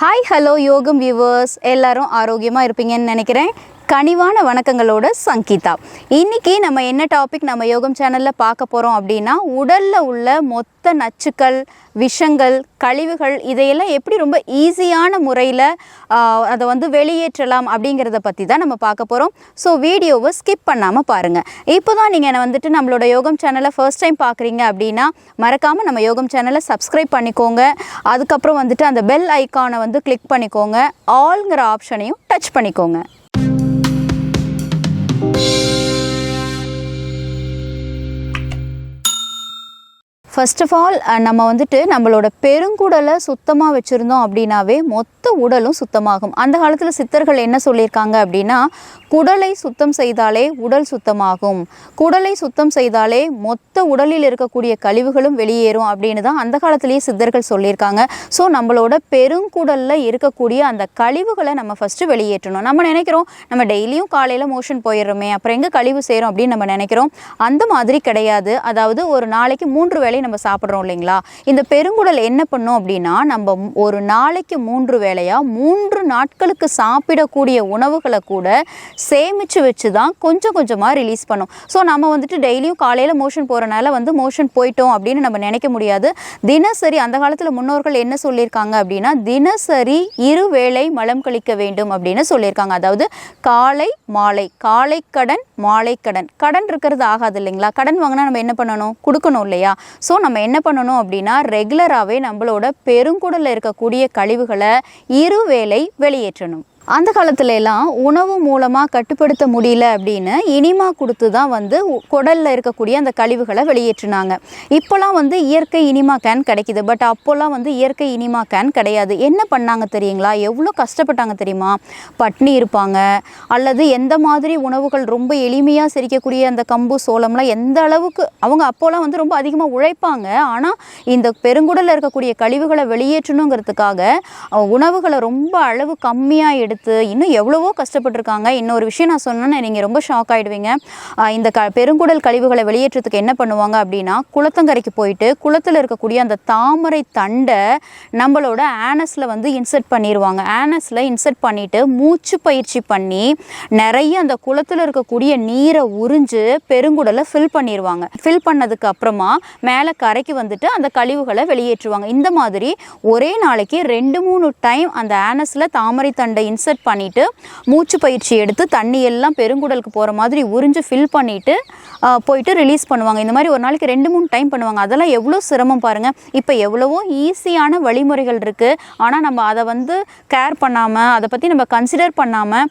Hi hello யோகம் viewers எல்லாரும் ஆரோக்கியமாக இருப்பீங்கன்னு நினைக்கிறேன். கனிவான வணக்கங்களோட சங்கீதா. இன்னைக்கு நம்ம என்ன டாபிக் நம்ம யோகம் சேனலில் பார்க்க போகிறோம் அப்படின்னா உடலில் உள்ள மொத்த நச்சுக்கள் விஷங்கள் கழிவுகள் இதையெல்லாம் எப்படி ரொம்ப ஈஸியான முறையில் அதை வந்து வெளியேற்றலாம் அப்படிங்கிறத பற்றி தான் நம்ம பார்க்க போகிறோம் ஸோ வீடியோவை ஸ்கிப் பண்ணாமல் பாருங்கள் இப்போ தான் நீங்கள் வந்துட்டு நம்மளோட யோகம் சேனலை ஃபர்ஸ்ட் டைம் பார்க்குறீங்க அப்படின்னா மறக்காமல் நம்ம யோகம் சேனலை சப்ஸ்கிரைப் பண்ணிக்கோங்க. அதுக்கப்புறம் வந்துட்டு அந்த பெல் ஐக்கானை வந்து கிளிக் பண்ணிக்கோங்க. ஆல்ங்கிற ஆப்ஷனையும் டச் பண்ணிக்கோங்க. ஃபர்ஸ்ட் ஆஃப் ஆல் நம்ம வந்துட்டு நம்மளோட பெருங்குடலை சுத்தமாக வச்சுருந்தோம் அப்படின்னாவே மொத்த உடலும் சுத்தமாகும். அந்த காலத்தில் சித்தர்கள் என்ன சொல்லியிருக்காங்க அப்படின்னா குடலை சுத்தம் செய்தாலே உடல் சுத்தமாகும். குடலை சுத்தம் செய்தாலே மொத்த உடலில் இருக்கக்கூடிய கழிவுகளும் வெளியேறும் அப்படின்னு தான் அந்த காலத்திலேயே சித்தர்கள் சொல்லியிருக்காங்க. ஸோ நம்மளோட பெருங்குடலில் இருக்கக்கூடிய அந்த கழிவுகளை நம்ம ஃபஸ்ட்டு வெளியேற்றணும். நம்ம நினைக்கிறோம் நம்ம டெய்லியும் காலையில் மோஷன் போயிடுறோமே அப்புறம் எங்கே கழிவு சேரும் அப்படின்னு நம்ம நினைக்கிறோம். அந்த மாதிரி கிடையாது. அதாவது ஒரு நாளைக்கு மூன்று வேளை நம்ம சாப்பிட்றோம் இல்லைங்களா? இந்த பெருங்குடல் என்ன பண்ணும் அப்படின்னா நம்ம ஒரு நாளைக்கு மூன்று வேளையா மூன்று நாட்களுக்கு சாப்பிடக்கூடிய உணவுகளை கூட சேமித்து வச்சு தான் கொஞ்சம் கொஞ்சமாக ரிலீஸ் பண்ணும். ஸோ நம்ம வந்துட்டு டெய்லியும் காலையில் மோஷன் போகிறனால வந்து மோஷன் போயிட்டோம் அப்படின்னு நம்ம நினைக்க முடியாது. தினசரி அந்த காலத்தில் முன்னோர்கள் என்ன சொல்லியிருக்காங்க அப்படின்னா தினசரி இரு வேளை மலம் கழிக்க வேண்டும் அப்படின்னு சொல்லியிருக்காங்க. அதாவது காலை மாலை. காலை கடன் மாலை கடன். கடன் இருக்கிறது ஆகாது இல்லைங்களா? கடன் வாங்கினா நம்ம என்ன பண்ணணும்? கொடுக்கணும் இல்லையா? ஸோ ஸோ நம்ம என்ன பண்ணணும் அப்படின்னா ரெகுலராகவே நம்மளோட பெருங்குடலில் இருக்கக்கூடிய கழிவுகளை இருவேளை வெளியேற்றணும். அந்த காலத்துல எல்லாம் உணவு மூலமாக கட்டுப்படுத்த முடியல அப்படின்னு இனிமா கொடுத்து தான் வந்து குடலில் குடல்ல இருக்கக்கூடிய அந்த கழிவுகளை வெளியேற்றினாங்க. இப்போலாம் வந்து இயற்கை இனிமா கேன் கிடைக்குது. பட் அப்போல்லாம் வந்து இயற்கை இனிமா கேன் கிடையாது. என்ன பண்ணாங்க தெரியுங்களா? எவ்வளோ கஷ்டப்பட்டாங்க தெரியுமா? பட்னி இருப்பாங்க. அல்லது எந்த மாதிரி உணவுகள் ரொம்ப எளிமையாக செரிக்கக்கூடிய அந்த கம்பு சோளம்லாம் எந்த அளவுக்கு அவங்க அப்போலாம் வந்து ரொம்ப அதிகமாக உழைப்பாங்க. ஆனால் இந்த பெருங்குடலில் இருக்கக்கூடிய கழிவுகளை வெளியேற்றணுங்கிறதுக்காக உணவுகளை ரொம்ப அளவு கம்மியாக எடுத்து இன்னும் எவ்வளவோ கஷ்டப்பட்டிருக்காங்க. இன்னொரு விஷயம் நான் சொன்னேன்னா நீங்கள் ரொம்ப ஷாக் ஆகிடுவீங்க இந்த க பெருங்குடல் கழிவுகளை வெளியேற்றத்துக்கு என்ன பண்ணுவாங்க அப்படின்னா குளத்தங்கரைக்கு போயிட்டு குளத்தில் இருக்கக்கூடிய அந்த தாமரை தண்டை நம்மளோட ஆனஸில் வந்து இன்சர்ட் பண்ணிடுவாங்க ஆனஸில் இன்சர்ட் பண்ணிவிட்டு மூச்சு பயிற்சி பண்ணி நிறைய அந்த குளத்தில் இருக்கக்கூடிய நீரை உறிஞ்சு பெருங்குடலை ஃபில் பண்ணிடுவாங்க ஃபில் பண்ணதுக்கு அப்புறமா மேலே கரைக்கு வந்துட்டு அந்த கழிவுகளை வெளியேற்றுவாங்க. இந்த மாதிரி ஒரே நாளைக்கு ரெண்டு மூணு டைம் அந்த ஆனஸில் தாமரை தண்டை இன்சர்ட் பண்ணிவிட்டு மூச்சு பயிற்சி எடுத்து தண்ணி எல்லாம் பெருங்குடலுக்கு போகிற மாதிரி உறிஞ்சு ஃபில் பண்ணிவிட்டு போயிட்டு ரிலீஸ் பண்ணுவாங்க. இந்த மாதிரி ஒரு நாளைக்கு ரெண்டு மூணு டைம் பண்ணுவாங்க. அதெல்லாம் எவ்வளோ சிரமம் பாருங்கள் இப்போ எவ்வளவோ ஈஸியான வழிமுறைகள் இருக்குது ஆனால் நம்ம அதை வந்து கேர் பண்ணாமல் அதை பற்றி நம்ம கன்சிடர் பண்ணாமல்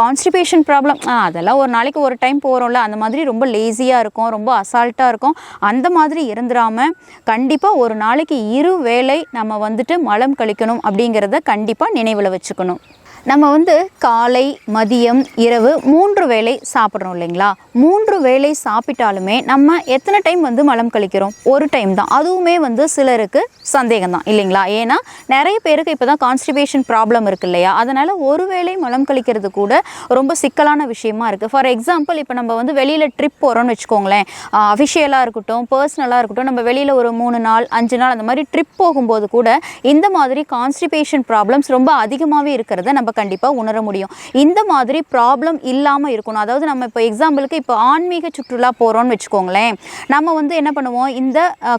கான்ஸ்டிபேஷன் ப்ராப்ளம் அதெல்லாம் ஒரு நாளைக்கு ஒரு டைம் போகிறோம்ல அந்த மாதிரி ரொம்ப லேசியாக இருக்கும் ரொம்ப அசால்ட்டாக இருக்கும். அந்த மாதிரி இருந்துடாமல் கண்டிப்பாக ஒரு நாளைக்கு இரு வேளை நம்ம வந்துட்டு மலம் கழிக்கணும் அப்படிங்கிறத கண்டிப்பாக நினைவில் வச்சுக்கணும். நம்ம வந்து காலை மதியம் இரவு மூன்று வேளை சாப்பிட்றோம் இல்லைங்களா? மூன்று வேளை சாப்பிட்டாலுமே நம்ம எத்தனை டைம் வந்து மலம் கழிக்கிறோம்? ஒரு டைம் தான். அதுவுமே வந்து சிலருக்கு சந்தேகம் தான் இல்லைங்களா? ஏன்னா நிறைய பேருக்கு இப்போ தான் கான்ஸ்டிபேஷன் ப்ராப்ளம் இருக்கு இல்லையா? அதனால் ஒரு வேளை மலம் கழிக்கிறது கூட ரொம்ப சிக்கலான விஷயமா இருக்குது ஃபார் எக்ஸாம்பிள் இப்போ நம்ம வந்து வெளியில் ட்ரிப் போகிறோம்னு வச்சுக்கோங்களேன். அஃபிஷியலாக இருக்கட்டும் பர்சனலாக இருக்கட்டும் நம்ம வெளியில் ஒரு மூணு நாள் அஞ்சு நாள் அந்த மாதிரி ட்ரிப் போகும்போது கூட இந்த மாதிரி கான்ஸ்டிபேஷன் ப்ராப்ளம்ஸ் ரொம்ப அதிகமாகவே இருக்கிறத நம்ம கண்டிப்பாக உணர முடியும். இந்த மாதிரி ப்ராப்ளம் இல்லாமல் இருக்கணும். அதாவது நம்ம இப்போ எக்ஸாம்பிளுக்கு இப்போ ஆன்மீக சுற்றுலா போகிறோம்னு வச்சுக்கோங்களேன். நம்ம வந்து என்ன பண்ணுவோம்? இந்த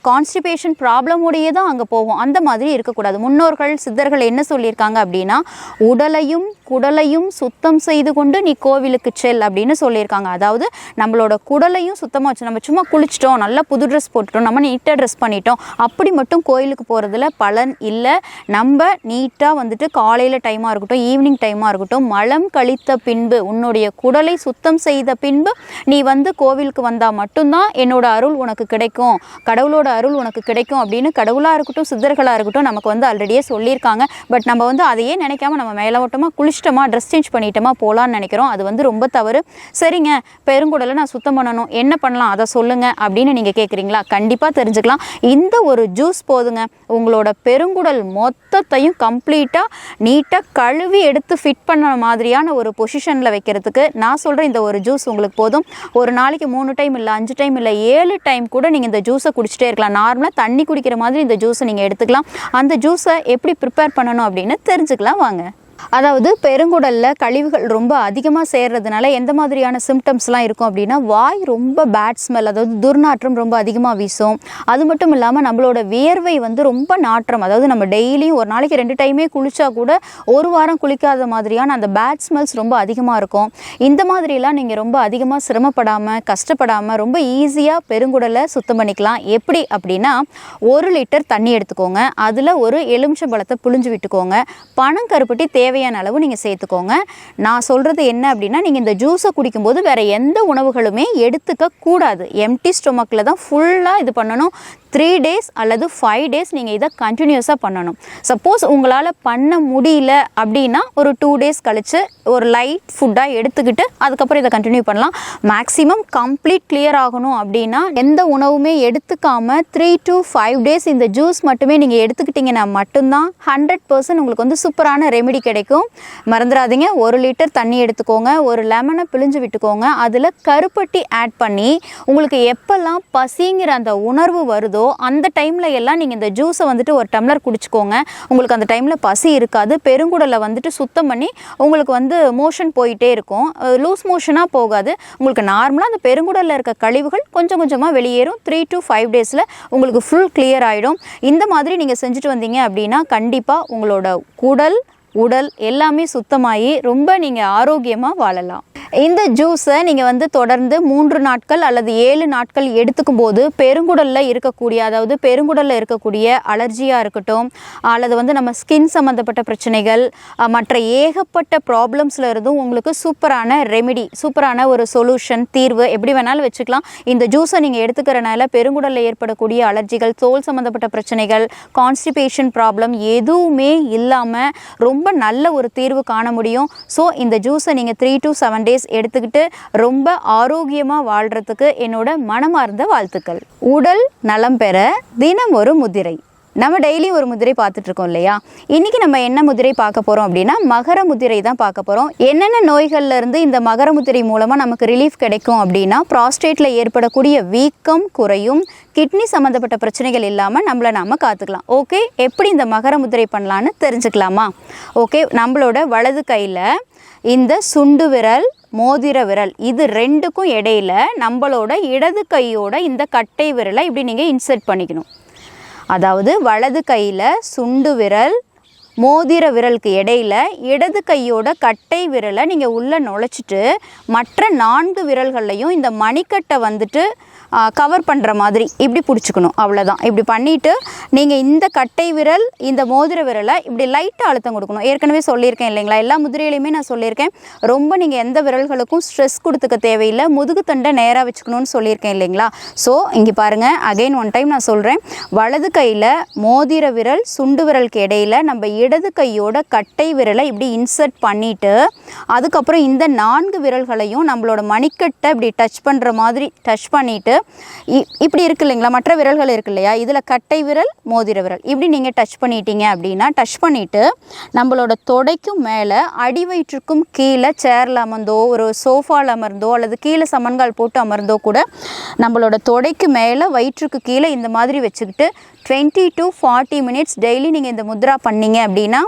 கான்ஸ்டிபேஷன் ப்ராப்ளமோடையே தான் அங்கே போவோம். அந்த மாதிரி இருக்கக்கூடாது. முன்னோர்கள் சித்தர்கள் என்ன சொல்லியிருக்காங்க அப்படின்னா உடலையும் குடலையும் சுத்தம் செய்து கொண்டு நீ கோவிலுக்கு செல் அப்படின்னு சொல்லியிருக்காங்க. அதாவது நம்மளோட குடலையும் சுத்தமாக வச்சு நம்ம சும்மா குளிச்சிட்டோம் நல்லா புது ட்ரெஸ் போட்டுட்டோம் நம்ம நீட்டாக ட்ரெஸ் பண்ணிட்டோம். அப்படி மட்டும் கோயிலுக்கு போகிறதுல பலன் இல்லை. நம்ம நீட்டாக வந்துட்டு காலையில் டைமாக இருக்கட்டும் ஈவினிங் டைமாக இருக்கட்டும் மலம் கழித்த பின்பு உன்னுடைய குடலை சுத்தம் செய்த பின்பு நீ வந்து கோவிலுக்கு வந்தால் மட்டும்தான் என்னோட அருள் உனக்கு கிடைக்கும். கடவுளோட அருள் உனக்கு கிடைக்கும் அப்படின்னு கடவுளாக இருக்கட்டும் சித்தர்களாக இருக்கட்டும் நமக்கு வந்து ஆல்ரெடியே சொல்லியிருக்காங்க. பட் நம்ம வந்து அதையே நினைக்காம நம்ம மேலோட்டமாக குளிச்சு குளிச்சிட்டோமா ட்ரெஸ் சேஞ்ச் பண்ணிட்டோமா? போகலான்னு நினைக்கிறோம். அது வந்து ரொம்ப தவறு. சரிங்க பெருங்குடலை நான் சுத்தம் பண்ணணும். என்ன பண்ணலாம்? அதை சொல்லுங்கள் அப்படின்னு நீங்கள் கேட்குறீங்களா கண்டிப்பாக தெரிஞ்சுக்கலாம். இந்த ஒரு ஜூஸ் போதுங்க. உங்களோட பெருங்குடல் மொத்தத்தையும் கம்ப்ளீட்டாக நீட்டாக கழுவி எடுத்து ஃபிட் பண்ண மாதிரியான ஒரு பொசிஷனில் வைக்கிறதுக்கு நான் சொல்கிற இந்த ஒரு ஜூஸ் உங்களுக்கு போதும். ஒரு நாளைக்கு மூணு டைம் இல்லை அஞ்சு டைம் இல்லை ஏழு டைம் கூட நீங்கள் இந்த ஜூஸை குடிச்சிட்டே இருக்கலாம். நார்மலாக தண்ணி குடிக்கிற மாதிரி இந்த ஜூஸை நீங்கள் எடுத்துக்கலாம். அந்த ஜூஸை எப்படி ப்ரிப்பேர் பண்ணணும் அப்படின்னு தெரிஞ்சுக்கலாம். வாங்க. அதாவது பெருங்குடலில் கழிவுகள் ரொம்ப அதிகமாக சேர்றதுனால எந்த மாதிரியான சிம்டம்ஸ்லாம் இருக்கும் அப்படின்னா வாய் ரொம்ப பேட் ஸ்மெல் அதாவது துர்நாற்றம் ரொம்ப அதிகமாக வீசும். அது மட்டும் இல்லாமல் நம்மளோட வியர்வை வந்து ரொம்ப நாற்றம் அதாவது நம்ம டெய்லியும் ஒரு நாளைக்கு ரெண்டு டைமே குளிச்சா கூட ஒரு வாரம் குளிக்காத மாதிரியான அந்த பேட் ஸ்மெல்ஸ் ரொம்ப அதிகமாக இருக்கும். இந்த மாதிரிலாம் நீங்கள் ரொம்ப அதிகமாக சிரமப்படாமல் கஷ்டப்படாமல் ரொம்ப ஈஸியாக பெருங்குடலை சுத்தம் பண்ணிக்கலாம். எப்படி அப்படின்னா ஒரு லிட்டர் தண்ணி எடுத்துக்கோங்க. அதில் ஒரு எலுமிச்சம்பழத்தை புழிஞ்சு விட்டுக்கோங்க. பனங்கருப்பட்டி தேவையான அளவு நீங்கள் சேர்த்துக்கோங்க. நான் சொல்கிறது என்ன அப்படின்னா நீங்கள் இந்த ஜூஸை குடிக்கும்போது வேறு எந்த உணவுகளுமே எடுத்துக்க கூடாது. எம்டி ஸ்டொமக்கில் தான் ஃபுல்லாக இது பண்ணணும். த்ரீ டேஸ் அல்லது ஃபைவ் டேஸ் நீங்கள் இதை கண்டினியூஸாக பண்ணணும். சப்போஸ் உங்களால் பண்ண முடியல அப்படின்னா ஒரு டூ டேஸ் கழித்து ஒரு லைட் ஃபுட்டாக எடுத்துக்கிட்டு அதுக்கப்புறம் இதை கண்டினியூ பண்ணலாம். மேக்ஸிமம் கம்ப்ளீட் கிளியர் ஆகணும் அப்படின்னா எந்த உணவுமே எடுத்துக்காமல் த்ரீ டு ஃபைவ் டேஸ் இந்த ஜூஸ் மட்டுமே நீங்கள் எடுத்துக்கிட்டிங்கன்னா மட்டும்தான் ஹண்ட்ரட் பர்சன்ட் உங்களுக்கு வந்து சூப்பரான ரெமெடி கிடைக்கும். மறந்துடாதீங்க. ஒரு லிட்டர் தண்ணி எடுத்துக்கோங்க. ஒரு லெமனை பிழிஞ்சு விட்டுக்கோங்க. அதில் கருப்பட்டி ஆட் பண்ணி உங்களுக்கு எப்போல்லாம் பசிங்கிற அந்த உணர்வு வருதோ அந்த டைமில் எல்லாம் நீங்கள் இந்த ஜூஸை வந்துட்டு ஒரு டம்ளர் குடிச்சுக்கோங்க. உங்களுக்கு அந்த டைமில் பசி இருக்காது. பெருங்குடலை வந்துட்டு சுத்தம் பண்ணி உங்களுக்கு வந்து மோஷன் போயிட்டே இருக்கும். லூஸ் மோஷனாக போகாது. உங்களுக்கு நார்மலாக அந்த பெருங்குடலில் இருக்க கழிவுகள் கொஞ்சம் கொஞ்சமாக வெளியேறும். த்ரீ டு ஃபைவ் டேஸில் உங்களுக்கு ஃபுல் கிளியர் ஆகிடும் இந்த மாதிரி நீங்கள் செஞ்சுட்டு வந்தீங்க அப்படின்னா கண்டிப்பாக உங்களோட குடல் உடல் எல்லாமே சுத்தமாகி ரொம்ப நீங்கள் ஆரோக்கியமாக வாழலாம். இந்த ஜூஸை நீங்கள் வந்து தொடர்ந்து மூன்று நாட்கள் அல்லது ஏழு நாட்கள் எடுத்துக்கும் போது பெருங்குடலில் இருக்கக்கூடிய அதாவது பெருங்குடலில் இருக்கக்கூடிய அலர்ஜியாக இருக்கட்டும் அல்லது வந்து நம்ம ஸ்கின் சம்மந்தப்பட்ட பிரச்சனைகள் மற்ற ஏகப்பட்ட ப்ராப்ளம்ஸில் இருந்தும் உங்களுக்கு சூப்பரான ரெமெடி சூப்பரான ஒரு சொல்யூஷன் தீர்வு எப்படி வேணாலும் வச்சுக்கலாம். இந்த ஜூஸை நீங்கள் எடுத்துக்கிறனால பெருங்குடலில் ஏற்படக்கூடிய அலர்ஜிகள் தோல் சம்மந்தப்பட்ட பிரச்சனைகள் கான்ஸ்டிபேஷன் ப்ராப்ளம் எதுவுமே இல்லாமல் ரொம்ப ரொம்ப நல்ல ஒரு தீர்வு காண முடியும். ஸோ இந்த ஜூஸை நீங்கள் த்ரீ டு செவன் டேஸ் எடுத்துக்கிட்டு ரொம்ப ஆரோக்கியமாக வாழ்கிறதுக்கு என்னோட மனமார்ந்த வாழ்த்துக்கள். உடல் நலம் பெற தினம் ஒரு முதிரை. நம்ம டெய்லி ஒரு முதிரை பார்த்துட்டு இருக்கோம் இல்லையா? இன்னைக்கு நம்ம என்ன முதிரை பார்க்க போகிறோம் அப்படின்னா மகர முதிரை தான் பார்க்க போகிறோம் என்னென்ன நோய்கள்லேருந்து இந்த மகர முதிரை மூலமாக நமக்கு ரிலீஃப் கிடைக்கும் அப்படின்னா ப்ராஸ்டேட்டில் ஏற்படக்கூடிய வீக்கம் குறையும் கிட்னி சம்மந்தப்பட்ட பிரச்சனைகள் இல்லாமல் நம்மளை நாம் காத்துக்கலாம். ஓகே எப்படி இந்த மகர முதிரை பண்ணலான்னு தெரிஞ்சுக்கலாமா? ஓகே நம்மளோட வலது கையில் இந்த சுண்டு விரல் மோதிர விரல் இது ரெண்டுக்கும் இடையில நம்மளோட இடது கையோட இந்த கட்டை விரலை இப்படி நீங்கள் இன்சர்ட் பண்ணிக்கணும். அதாவது வலது கையில் சுண்டு விரல் மோதிர விரலுக்கு இடையில இடது கையோட கட்டை விரலை நீங்கள் உள்ளே நுழைச்சிட்டு மற்ற நான்கு விரல்கள்லையும் இந்த மணிக்கட்டை வந்துட்டு கவர் பண்ணுற மாதிரி. இப்படி பிடிச்சிக்கணும். அவ்வளோதான் இப்படி பண்ணிவிட்டு நீங்கள் இந்த கட்டை விரல் இந்த மோதிர விரலை இப்படி லைட்டாக அழுத்தம் கொடுக்கணும். ஏற்கனவே சொல்லியிருக்கேன் இல்லைங்களா? எல்லா முதிரையிலையுமே நான் சொல்லியிருக்கேன். ரொம்ப நீங்கள் எந்த விரல்களுக்கும் ஸ்ட்ரெஸ் கொடுத்துக்க தேவையில்லை. முதுகு தண்டை நேராக வச்சுக்கணும்னு சொல்லியிருக்கேன் இல்லைங்களா? ஸோ இங்கே பாருங்கள் அகைன் ஒன் டைம் நான் சொல்கிறேன் வலது கையில் மோதிர விரல் சுண்டு விரலுக்கு இடையில் நம்ம இடது கையோட கட்டை விரலை இப்படி இன்சர்ட் பண்ணிவிட்டு அதுக்கப்புறம் இந்த நான்கு விரல்களையும் நம்மளோட மணிக்கட்டை இப்படி டச் பண்ணுற மாதிரி டச் பண்ணிவிட்டு இப்படி இருக்கு இல்லைங்களா? மற்ற விரல்கள் இருக்கு இல்லையா? இதில் கட்டை விரல் மோதிர விரல். இப்படி நீங்கள் டச் பண்ணிட்டீங்க அப்படின்னா டச் பண்ணிவிட்டு நம்மளோட தொடைக்கும் மேலே அடி வயிற்றுக்கும் கீழே சேரில் அமர்ந்தோ ஒரு சோஃபாவில் அமர்ந்தோ அல்லது கீழே சமன்கால் போட்டு அமர்ந்தோ கூட நம்மளோட தொடைக்கு மேலே வயிற்றுக்கு கீழே இந்த மாதிரி வச்சுக்கிட்டு twenty to forty minutes daily நீங்கள் இந்த முத்ரா பண்ணீங்க அப்படின்னா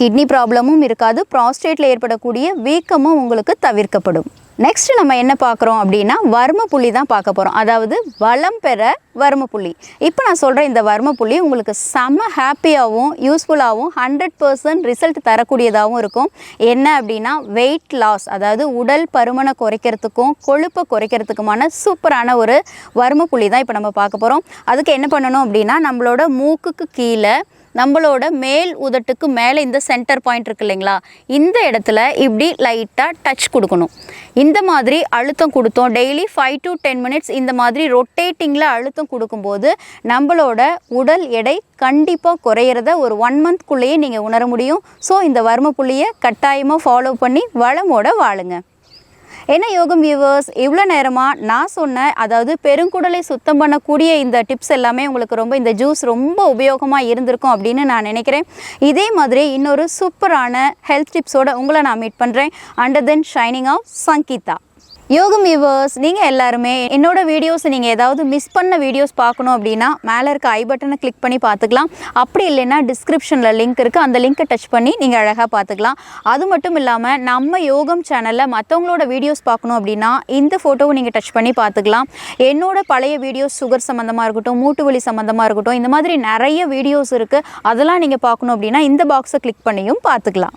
கிட்னி ப்ராப்ளமும் இருக்காது. ப்ராஸ்டேட்டில் ஏற்படக்கூடிய வீக்கமும் உங்களுக்கு தவிர்க்கப்படும். நெக்ஸ்ட் நம்ம என்ன பார்க்குறோம் அப்படின்னா வர்ம புள்ளி தான் பார்க்க போகிறோம் அதாவது வளம் பெற வர்ம புள்ளி இப்போ நான் சொல்கிற இந்த வர்ம புள்ளி உங்களுக்கு செம ஹாப்பியாகவும் யூஸ்ஃபுல்லாகவும் ஹண்ட்ரட் பர்சன்ட் ரிசல்ட் தரக்கூடியதாகவும் இருக்கும். என்ன அப்படின்னா வெயிட் லாஸ் அதாவது உடல் பருமனை குறைக்கிறதுக்கும் கொழுப்பை குறைக்கிறதுக்குமான சூப்பரான ஒரு வர்ம புள்ளி தான் இப்போ நம்ம பார்க்க போகிறோம் அதுக்கு என்ன பண்ணணும் அப்படின்னா நம்மளோட மூக்குக்கு கீழே நம்மளோட மேல் உதட்டுக்கு மேலே இந்த சென்டர் பாயிண்ட் இருக்கு இல்லைங்களா? இந்த இடத்துல இப்படி லைட்டாக டச் கொடுக்கணும். இந்த மாதிரி அழுத்தம் கொடுத்தோம். Daily five to ten minutes இந்த மாதிரி ரொட்டேட்டிங்கில் அழுத்தம் கொடுக்கும்போது நம்மளோட உடல் எடை கண்டிப்பாக குறையிறத ஒரு ஒன் மந்த்குள்ளேயே நீங்கள் உணர முடியும். ஸோ இந்த வர்ம புள்ளியை கட்டாயமாக ஃபாலோ பண்ணி வளமோட வாழுங்க. என்ன யோகம் வியூவர்ஸ் இவ்வளோ நேரமாக நான் சொன்ன அதாவது பெருங்குடலை சுத்தம் பண்ணக்கூடிய இந்த டிப்ஸ் எல்லாமே உங்களுக்கு ரொம்ப இந்த ஜூஸ் ரொம்ப உபயோகமாக இருந்திருக்கும் அப்படின்னு நான் நினைக்கிறேன். இதே மாதிரி இன்னொரு சூப்பரான ஹெல்த் டிப்ஸோட உங்களை நான் மீட் பண்ணுறேன் under then shining of Sangeetha Yogam viewers நீங்கள் எல்லாருமே என்னோட வீடியோஸ் நீங்கள் ஏதாவது மிஸ் பண்ண வீடியோஸ் பார்க்கணும் அப்படின்னா மேலே இருக்க ஐ பட்டனை கிளிக் பண்ணி பார்த்துக்கலாம். அப்படி இல்லைன்னா டிஸ்கிரிப்ஷனில் லிங்க் இருக்குது அந்த லிங்க்கை டச் பண்ணி நீங்கள் அழகாக பார்த்துக்கலாம். அது மட்டும் இல்லாமல் நம்ம யோகம் சேனலில் மற்றவங்களோட வீடியோஸ் பார்க்கணும் அப்படின்னா இந்த ஃபோட்டோவை நீங்கள் டச் பண்ணி பார்த்துக்கலாம். என்னோட பழைய வீடியோஸ் சுகர் சம்மந்தமாக இருக்கட்டும் மூட்டு வலி சம்மந்தமாக இருக்கட்டும் இந்த மாதிரி நிறைய வீடியோஸ் இருக்குது அதெல்லாம் நீங்கள் பார்க்கணும் அப்படின்னா இந்த பாக்ஸை கிளிக் பண்ணியும் பார்த்துக்கலாம்.